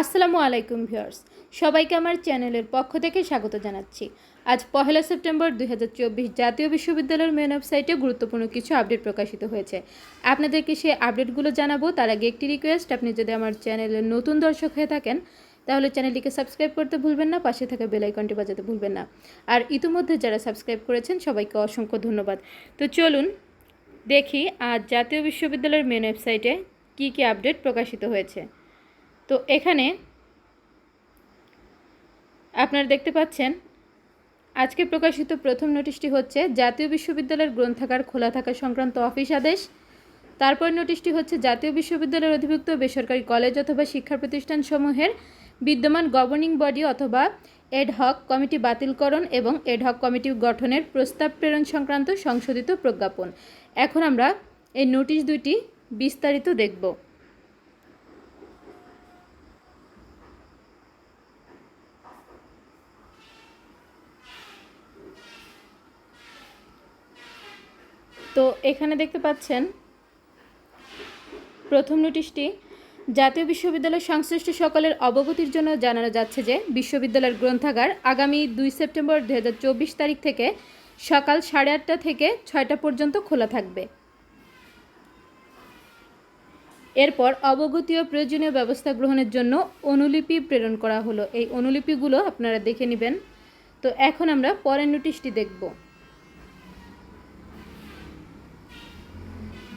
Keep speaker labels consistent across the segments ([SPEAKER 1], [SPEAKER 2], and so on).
[SPEAKER 1] আসসালামু আলাইকুম ভিউয়ার্স। সবাইকে আমার চ্যানেলের পক্ষ থেকে স্বাগত জানাচ্ছি। আজ পহেলা সেপ্টেম্বর দুই হাজার চব্বিশ জাতীয় বিশ্ববিদ্যালয়ের মেন ওয়েবসাইটে গুরুত্বপূর্ণ কিছু আপডেট প্রকাশিত হয়েছে। আপনাদেরকে সেই আপডেটগুলো জানাব। তার আগে একটি রিকোয়েস্ট আপনি যদি আমার চ্যানেলের নতুন দর্শক হয়ে থাকেন, তাহলে চ্যানেলটিকে সাবস্ক্রাইব করতে ভুলবেন না, পাশে থাকা বেল আইকনটি বাজাতে ভুলবেন না। আর ইতিমধ্যে যারা সাবস্ক্রাইব করেছেন, সবাইকে অসংখ্য ধন্যবাদ। তো চলুন দেখি আজ জাতীয় বিশ্ববিদ্যালয়ের মেন ওয়েবসাইটে কী কী আপডেট প্রকাশিত হয়েছে। তো এখানে আপনারা দেখতে পাচ্ছেন, আজকে প্রকাশিত প্রথম নোটিশটি হচ্ছে, জাতীয় বিশ্ববিদ্যালয়ের গ্রন্থাগার খোলা থাকা সংক্রান্ত অফিস আদেশ। তারপর নোটিশটি হচ্ছে, জাতীয় বিশ্ববিদ্যালয়ের অধিভুক্ত বেসরকারি কলেজ অথবা শিক্ষা প্রতিষ্ঠানসমূহের বিদ্যমান গভর্নিং বডি অথবা এডহক কমিটি বাতিলকরণ এবং এডহক কমিটি গঠনের প্রস্তাব প্রেরণ সংক্রান্ত সংশোধিত প্রজ্ঞাপন। এখন আমরা এই নোটিশ দুইটি বিস্তারিত দেখব। তো এখানে দেখতে পাচ্ছেন প্রথম নোটিশটি, জাতীয় বিশ্ববিদ্যালয় সংশ্লিষ্ট সকলের অবগতির জন্য জানানো যাচ্ছে যে বিশ্ববিদ্যালয়ের গ্রন্থাগার আগামী দুই সেপ্টেম্বর দু হাজার চব্বিশ তারিখ থেকে সকাল সাড়ে আটটা থেকে ছয়টা পর্যন্ত খোলা থাকবে। এরপর অবগতি ও প্রয়োজনীয় ব্যবস্থা গ্রহণের জন্য অনুলিপি প্রেরণ করা হলো। এই অনুলিপিগুলো আপনারা দেখে নেবেন। তো এখন আমরা পরের নোটিশটি দেখব।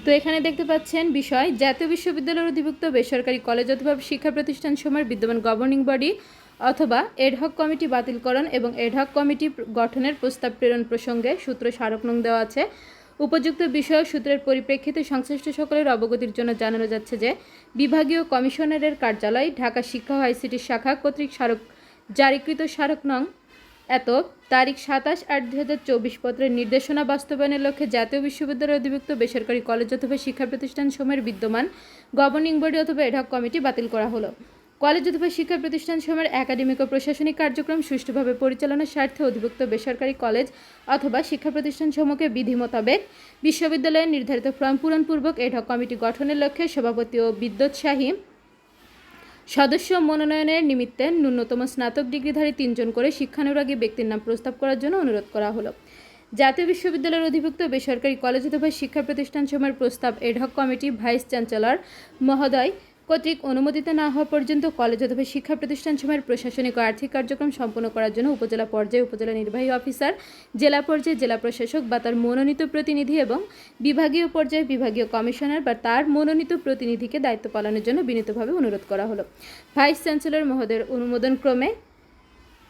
[SPEAKER 1] তো এখানে দেখতে পাচ্ছেন বিষয়, জাতীয় বিশ্ববিদ্যালয়ের অধিভুক্ত বেসরকারি কলেজ অথবা শিক্ষা প্রতিষ্ঠান সময়ের বিদ্যমান গভর্নিং বডি অথবা এডহক কমিটি বাতিলকরণ এবং এডহক কমিটি গঠনের প্রস্তাব প্রেরণ প্রসঙ্গে সূত্র স্মারক নং দেওয়া আছে। উপযুক্ত বিষয় সূত্রের পরিপ্রেক্ষিতে সংশ্লিষ্ট সকলের অবগতির জন্য জানানো যাচ্ছে যে, বিভাগীয় কমিশনারের কার্যালয়, ঢাকা শিক্ষা আইসিটি শাখা কর্তৃক স্মারক, জারিকৃত স্মারক নং এত, তারিখ সাতাশ আট দু হাজার চব্বিশ পত্রের নির্দেশনা বাস্তবায়নের লক্ষ্যে জাতীয় বিশ্ববিদ্যালয়ের অধিভুক্ত বেসরকারি কলেজ অথবা শিক্ষা প্রতিষ্ঠান সময়ের বিদ্যমান গভর্নিং বডি অথবা এডহক কমিটি বাতিল করা হলো। কলেজ অথবা শিক্ষা প্রতিষ্ঠান সময়ের একাডেমিক ও প্রশাসনিক কার্যক্রম সুষ্ঠুভাবে পরিচালনার স্বার্থে অধিভুক্ত বেসরকারি কলেজ অথবা শিক্ষা প্রতিষ্ঠান সমূহকে বিধি মোতাবেক বিশ্ববিদ্যালয়ের নির্ধারিত ফর্ম পূরণপূর্বক এডহক কমিটি গঠনের লক্ষ্যে সভাপতি ও বিদ্যুৎসাহী সদস্য মনোনয়নের নিমিত্তে ন্যূনতম স্নাতক ডিগ্রিধারী তিনজন করে শিক্ষানুরাগী ব্যক্তির নাম প্রস্তাব করার জন্য অনুরোধ করা হলো। জাতীয় বিশ্ববিদ্যালয়ের অধিভুক্ত বেসরকারি কলেজ অথবা শিক্ষা প্রতিষ্ঠান সময়ের প্রস্তাব এডহক কমিটি ভাইস চ্যান্সেলর মহোদয় কর্তৃক অনুমোদিত না হওয়া পর্যন্ত কলেজ অথবা শিক্ষা প্রতিষ্ঠান সময়ের প্রশাসনিক ও আর্থিক কার্যক্রম সম্পন্ন করার জন্য উপজেলা পর্যায়ে উপজেলা নির্বাহী অফিসার, জেলা পর্যায়ে জেলা প্রশাসক বা তার মনোনীত প্রতিনিধি এবং বিভাগীয় পর্যায়ে বিভাগীয় কমিশনার বা তার মনোনীত প্রতিনিধিকে দায়িত্ব পালনের জন্য বিনীতভাবে অনুরোধ করা হলো। ভাইস চ্যান্সেলর মহোদয়ের অনুমোদন ক্রমে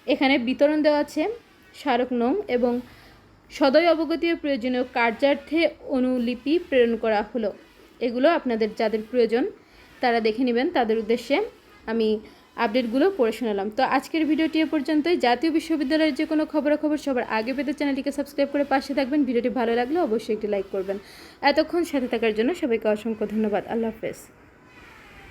[SPEAKER 1] এখানে বিতরণ দেওয়া আছে স্মারক নং এবং সদয় অবগতি ও প্রয়োজনীয় কার্যার্থে অনুলিপি প্রেরণ করা হলো। এগুলো আপনাদের যাদের প্রয়োজন তারা দেখে নেবেন তাদের উদ্দেশ্যে আমি আপডেটগুলো পড়ে শোনালাম। তো আজকের ভিডিওটি এ পর্যন্তই। জাতীয় বিশ্ববিদ্যালয়ের যে কোনো খবরাখবর সবার আগে পেতে চ্যানেলটিকে সাবস্ক্রাইব করে পাশে থাকবেন। ভিডিওটি ভালো লাগলে অবশ্যই একটি লাইক করবেন। এতক্ষণ সাথে থাকার জন্য সবাইকে অসংখ্য ধন্যবাদ। আল্লাহ হাফেজ।